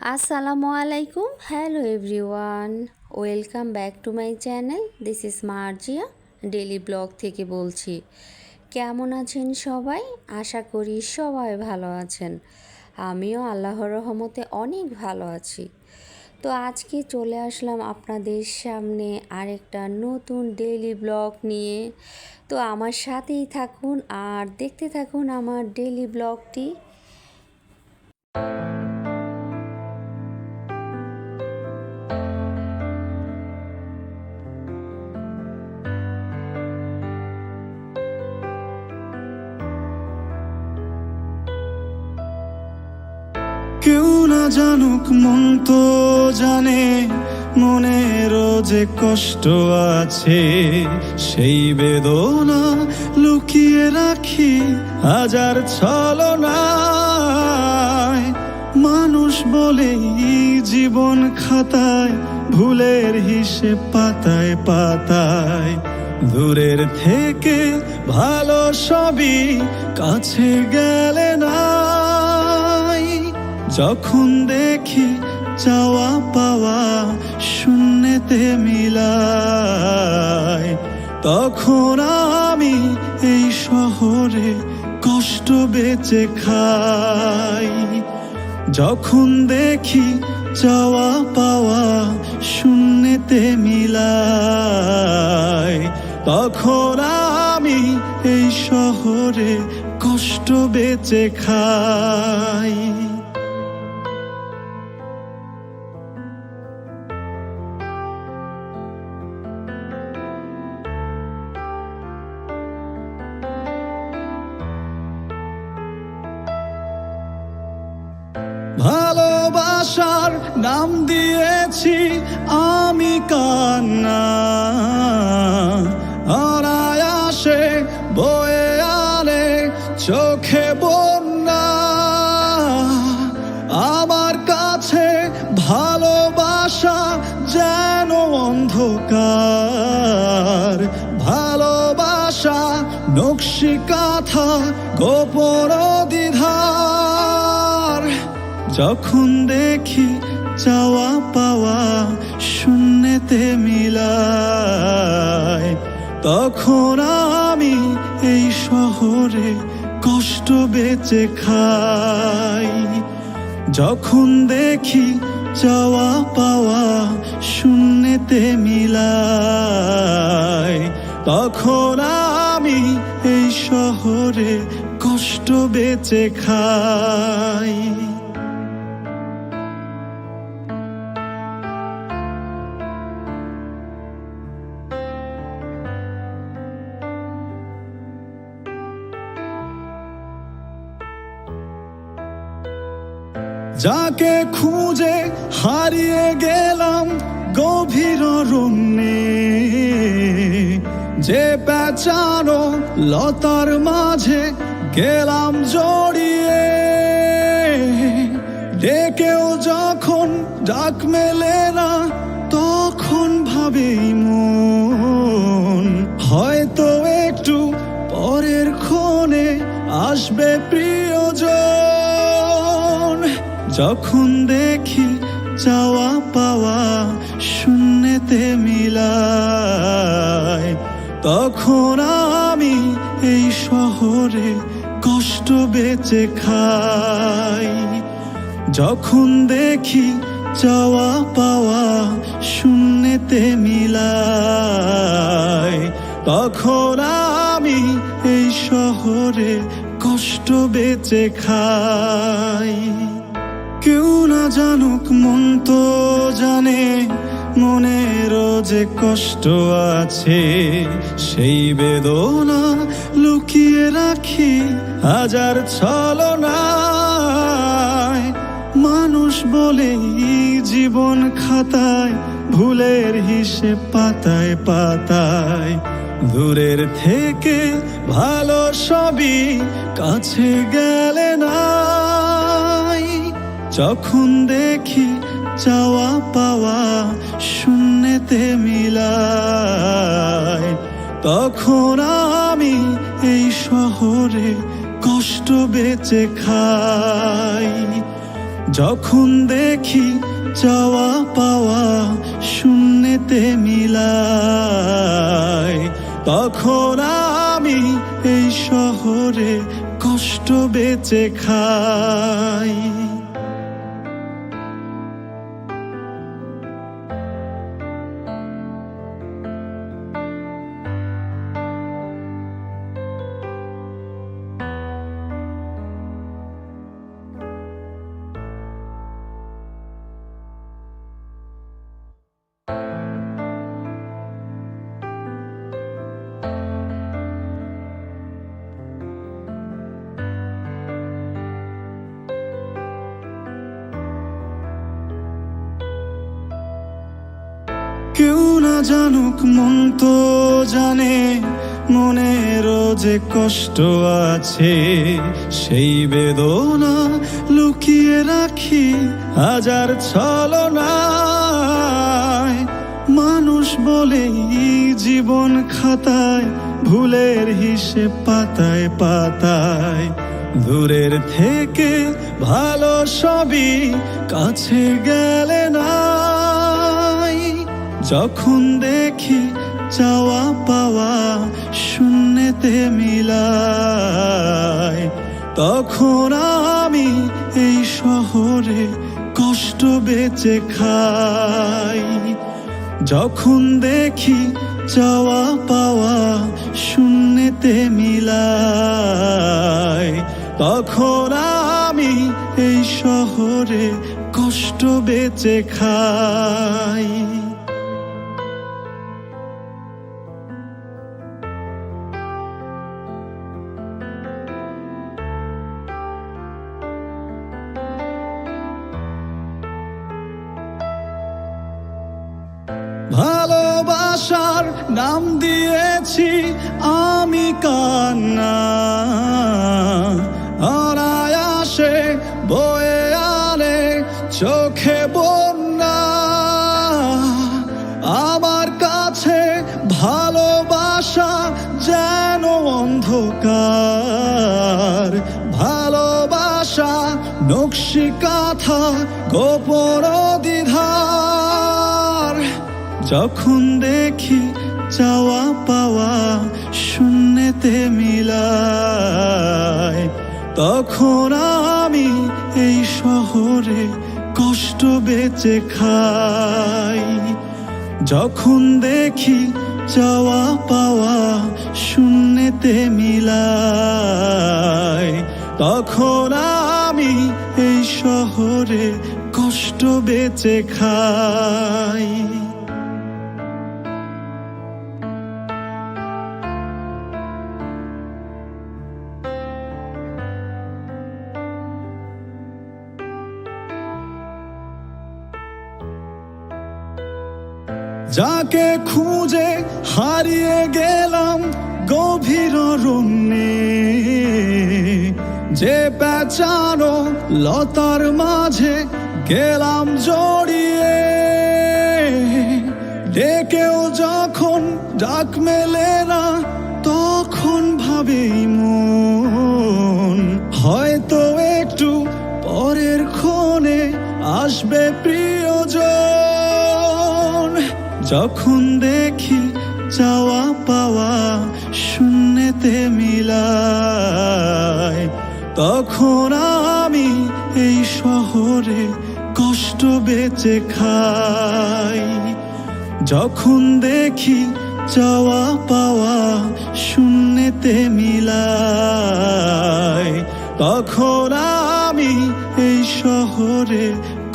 আসসালামু আলাইকুম hello everyone welcome back to my channel this is Marjia daily vlog থেকে বলছি। কেমন আছেন সবাই? আশা করি সবাই ভালো আছেন। আমিও আল্লাহর রহমতে অনেক ভালো আছি। তো আজকে চলে আসলাম আপনাদের সামনে আরেকটা নতুন ডেইলি ব্লগ নিয়ে। তো আমার সাথেই থাকুন আর দেখতে থাকুন আমার ডেইলি ব্লগটি জানুক মন তো জানে, মনের যে কষ্ট আছে, সেই বেদনা লুকিয়ে রাখি হাজার ছলনায়। মানুষ বলেই জীবন খাতায়, ভুলের হিসেব পাতায় পাতায়। দূরের থেকে ভালো সবই কাছে গেলে নাই যখন দেখি চাওয়া পাওয়া শূন্যতে মিলায়, তখন আমি এই শহরে কষ্ট বেঁচে খাই। যখন দেখি চাওয়া পাওয়া শূন্যতে মিলায়, তখন আমি এই শহরে কষ্ট বেঁচে খাই। ভালোবাসার নাম দিয়েছি আমি কান্না। অনায়াসে বয়ে আনে চোখে বন্যা। আমার কাছে ভালোবাসা যেন অন্ধকার। ভালোবাসা নকশি কাঁথা গোপন যখন দেখি চাওয়া পাওয়া শূন্যতে মিলায়, তখন আমি এই শহরে কষ্ট বেঁচে খাই। যখন দেখি চাওয়া পাওয়া শূন্যতে মিলায়, তখন আমি এই শহরে কষ্ট বেঁচে খাই। যাকে খুঁজে হারিয়ে গেলাম গভীর অরণ্যে। যে পেঁচানো লতার মাঝে গেলাম জড়িয়ে। ডেকেও যখন ডাক মেলে না, তখন ভাবেই মন যখন দেখি চাওয়া পাওয়া শূন্যতে মিলায়, তখন আমি এই শহরে কষ্ট বেঁচে খাই। যখন দেখি চাওয়া পাওয়া শূন্যতে মিলায়, তখন আমি এই শহরে কষ্ট বেঁচে খাই। কেউ না জানুক মন তো জানে মনেরও যে কষ্ট আছে, সেই বেদনা লুকিয়ে রাখি হাজার ছলনায়। মানুষ বলেই জীবন খাতায়, ভুলের হিসেব পাতায় পাতায়। দূরের থেকে ভালো সবই কাছে গেলে নাই যখন দেখি চাওয়া পাওয়া শূন্যতে মিলায়, তখন আমি এই শহরে কষ্ট বেঁচে খাই। যখন দেখি চাওয়া পাওয়া শূন্যতে মিলায়, তখন আমি এই শহরে কষ্ট বেঁচে খাই। জানুক মন তো জানে মনের যে কষ্ট আছে, সেই বেদনা লুকিয়ে রাখি হাজার ছলনায়। মানুষ বলেই জীবন খাতায়, ভুলের হিসেব পাতায় পাতায়। দূরের থেকে ভালো সবই কাছে গেলে নাই যখন দেখি চাওয়া পাওয়া শূন্যতে মিলায়, তখন আমি এই শহরে কষ্ট বেঁচে খাই। যখন দেখি চাওয়া পাওয়া শূন্যতে মিলায়, তখন আমি এই শহরে কষ্ট বেঁচে খাই। নাম দিয়েছি আমি কান্না। অনায়াসে বয়ে আনে চোখে বন্যা। আমার কাছে ভালোবাসা যেন অন্ধকার। ভালোবাসা, নকশি কাঁথা, গোপন দ্বিধার যখন দেখি চাওয়া পাওয়া শূন্যতে মিলায়। তখন আমি এই শহরে কষ্ট বেঁচে খাই। যখন দেখি চাওয়া পাওয়া শূন্যতে মিলায়, তখন আমি এই শহরে কষ্ট বেঁচে খাই। যাকে খুঁজে হারিয়ে গেলাম গভীর অরণ্যে। যে পেঁচানো লতার মাঝে গেলাম জড়িয়ে। ডেকেও যখন ডাক মেলে না, তখন ভাবেই মন। হয়তো একটু পরের ক্ষণে আসবে প্রিয়জন। যখন দেখি চাওয়া পাওয়া শূন্যতে মিলায়, তখন আমি এই শহরে কষ্ট বেঁচে খাই। যখন দেখি চাওয়া পাওয়া শূন্যতে মিলায়, তখন আমি এই শহরে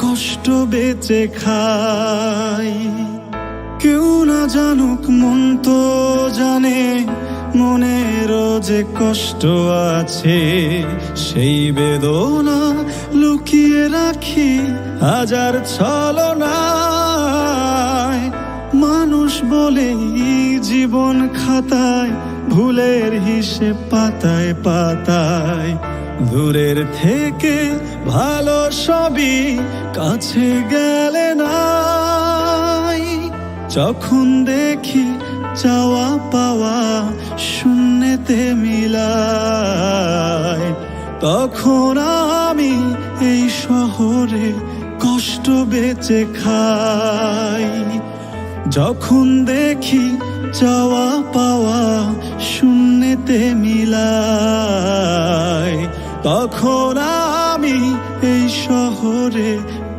কষ্ট বেঁচে খাই। কেউ না জানুক, মন তো জানে, মনের যে কষ্ট আছে, সেই বেদনা লুকিয়ে রাখি হাজার ছলনায়। মানুষ বলেই জীবন খাতায়, ভুলের হিসেব পাতায় পাতায়। দূরের থেকে ভালো সবই কাছে গেলে নাই যখন দেখি চাওয়া পাওয়া শূন্যতে মিলায়, তখন আমি এই শহরে কষ্ট বেচে খাই। যখন দেখি চাওয়া পাওয়া শূন্যতে মিলাই তখন আমি এই শহরে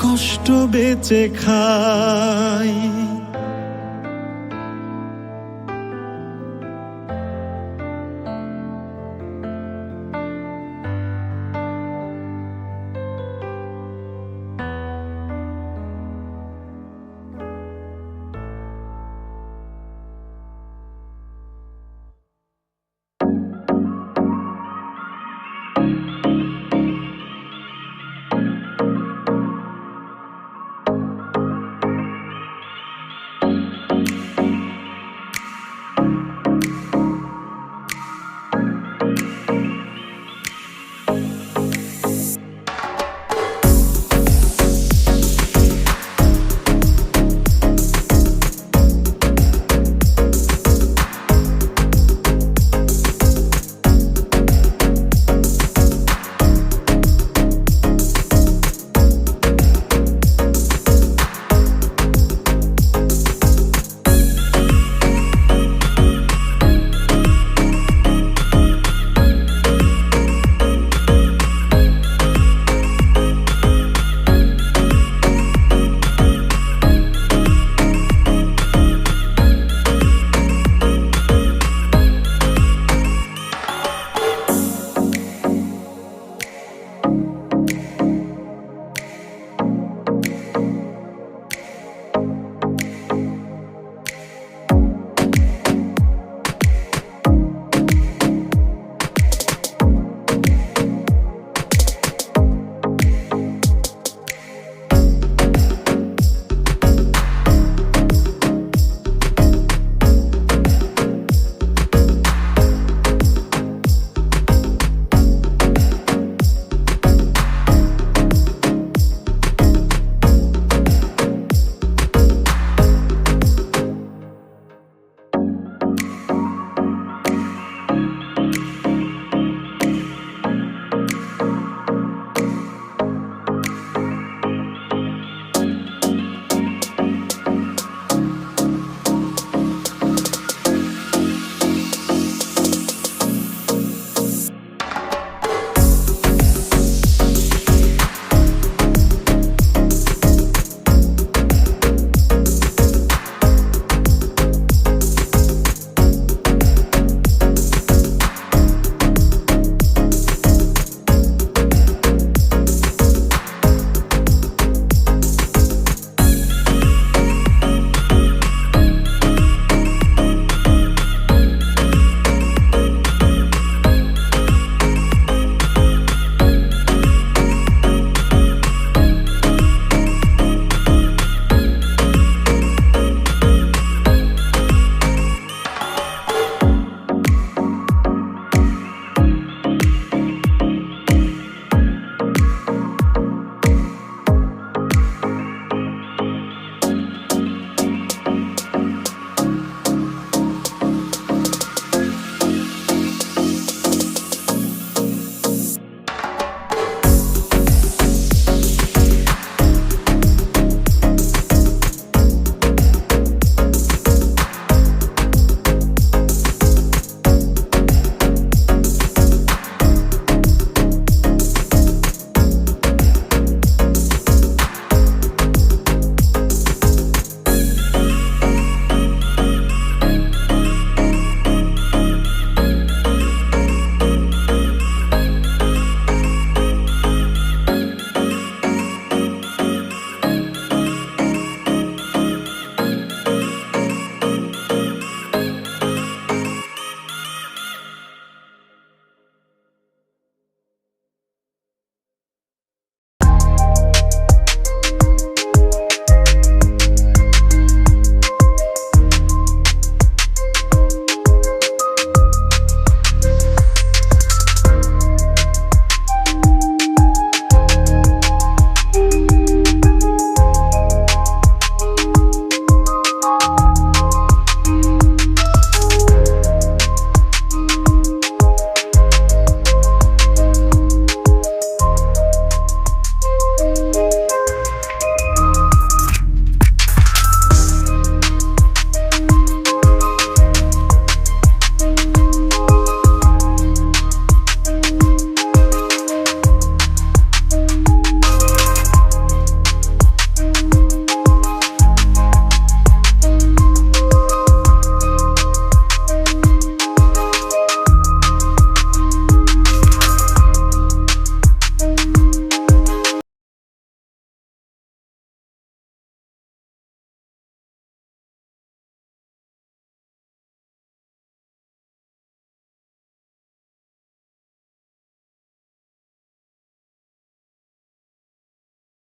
কষ্ট বেচে খাই।